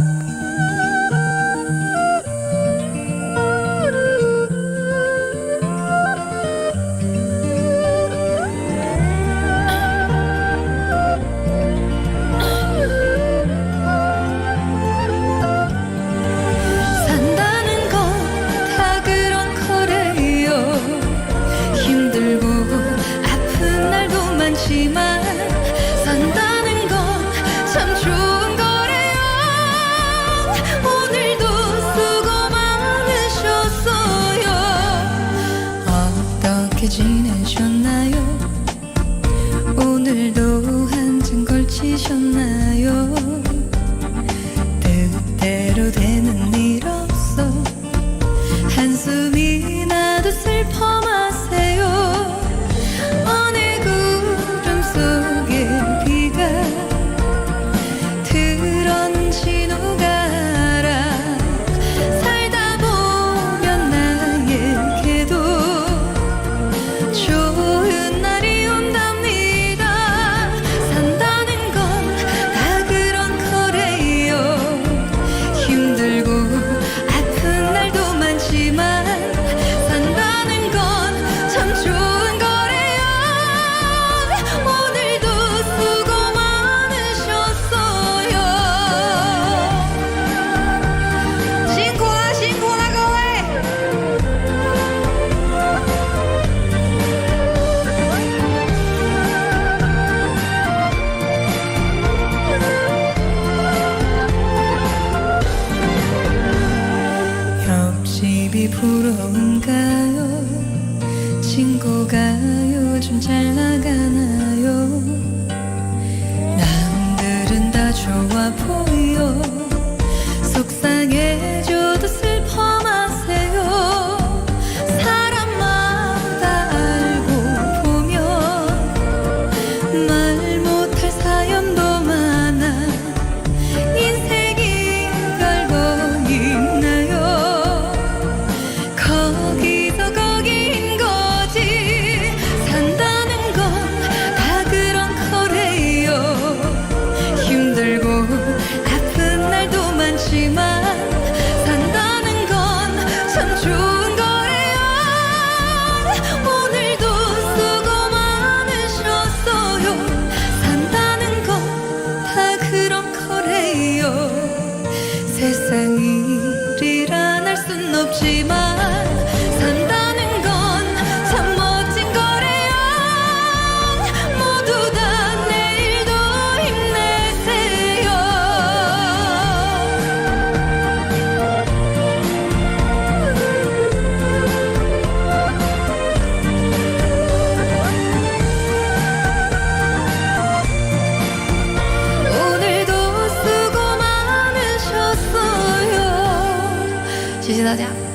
Mm-hmm. 지내셨나요? 오늘도 한 잔 걸치셨나요? 뜻대로 되는 일 없어 한숨이 나도 슬퍼만 집이 부러운가요? 친구가 요즘 잘 나가나요? 남들은 다 좋아 보여. 없지만 산다는 건 참 멋진 거래요. 모두 다 내일도 힘내세요. 오늘도 수고 많으셨어요. 지진하자